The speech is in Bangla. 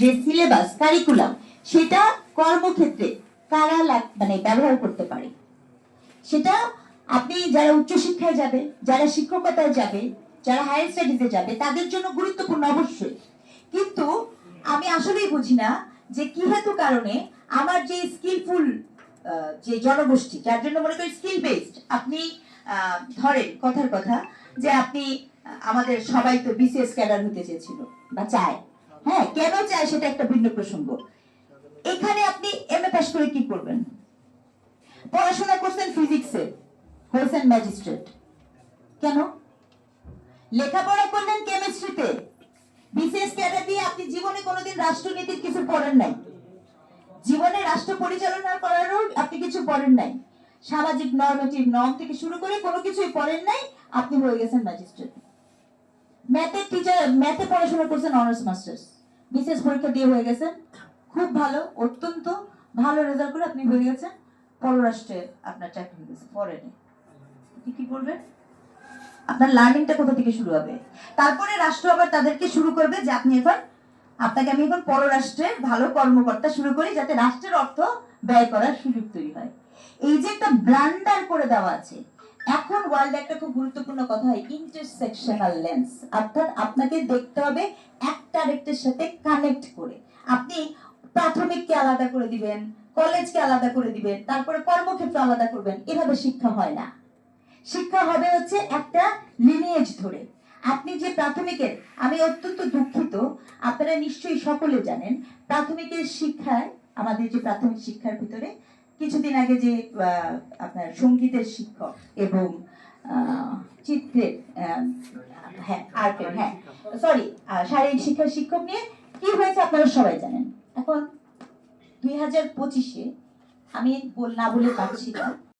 যে সিলেবাস কারিকুলাম সেটা কর্মক্ষেত্রে কারা মানে ব্যবহার করতে পারে। সেটা আপনি যারা উচ্চশিক্ষায় যাবে, যারা শিক্ষকতায় যাবে, যারা হায়ার স্টাডিজে যাবে, তাদের জন্য গুরুত্বপূর্ণ অবশ্যই। কিন্তু আমি আসলেই বুঝি না যে কি হেতু কারণে আমার যে স্কিলফুল যে জনগোষ্ঠী, যার জন্য মনে করি স্কিল বেসড আপনি ধরেন কথার কথা যে আপনি, আমাদের সবাই তো বিসিএস ক্যাডার হতে চেয়েছিল, বা চায়। হ্যাঁ কেন চায় সেটা একটা ভিন্ন প্রসঙ্গ। এখানে আপনি এম এ পাস করে কি করবেন? পড়াশোনা করছেন ফিজিক্সে হয়েছেন ম্যাজিস্ট্রেট কেন? লেখাপড়া করলেন কেমিস্ট্রিতে বিসিএস ক্যাডার দিয়ে আপনি জীবনে কোনোদিন রাষ্ট্রনীতির কিছু পড়েন নাই। জীবনে রাষ্ট্র পরিচালনা করারও আপনি কিছু পড়েন নাই। সামাজিক নর্মেটিভ নর্ম থেকে শুরু করে কোনো কিছুই পড়েন নাই, আপনি হয়ে গেছেন ম্যাজিস্ট্রেট ম্যাথের টিচার ম্যাথে পড়াশোনা করছেন অনার্স মাস্টার্স বিসিএস পরীক্ষা দিয়ে হয়ে গেছেন খুব ভালো, অত্যন্ত ভালো রেজাল্ট করে আপনি হয়ে গেছেন। পররাষ্ট্রে আপনার চাকরি গেছে ফরেনে আপনি কি করবেন আপনার লার্নিংটা কোথা থেকে শুরু হবে? তারপরে রাষ্ট্র আবার তাদেরকে শুরু করবে যে আপনি এখন, আপনাকে আমি এখন পররাষ্ট্রের ভালো কর্মকর্তা শুরু করি যাতে রাষ্ট্রের অর্থ ব্যয় করার সুযোগ তৈরি হয়। এই যে একটা ব্লান্ডার করে দেওয়া আছে এখন ওয়ার্ল্ডে একটা খুব গুরুত্বপূর্ণ কথা হয় ইন্টারসেকশনাল লেন্স অর্থাৎ আপনাকে দেখতে হবে একটা আরেকটার সাথে কানেক্ট করে। আপনি প্রাথমিককে আলাদা করে দিবেন কলেজকে আলাদা করে দিবেন, তারপরে কর্মক্ষেত্র আলাদা করবেন, এভাবে শিক্ষা হয় না। শিক্ষা হবে হচ্ছে একটা লিনিয়েজ ধরে। আপনি যে প্রাথমিকের, আমি অত্যন্ত দুঃখিত, আপনারা নিশ্চয়ই সকলে জানেন, প্রাথমিকের শিক্ষায়, আমাদের যে প্রাথমিক শিক্ষার ভিতরে কিছুদিন আগে যে আপনার সঙ্গীতের শিক্ষক এবং চিত্রের হ্যাঁ আর্টের হ্যাঁ সরি শারীরিক শিক্ষার শিক্ষক নিয়ে কি হয়েছে আপনারা সবাই জানেন। এখন দুই হাজার পঁচিশে আমি বল- না বলে পারছি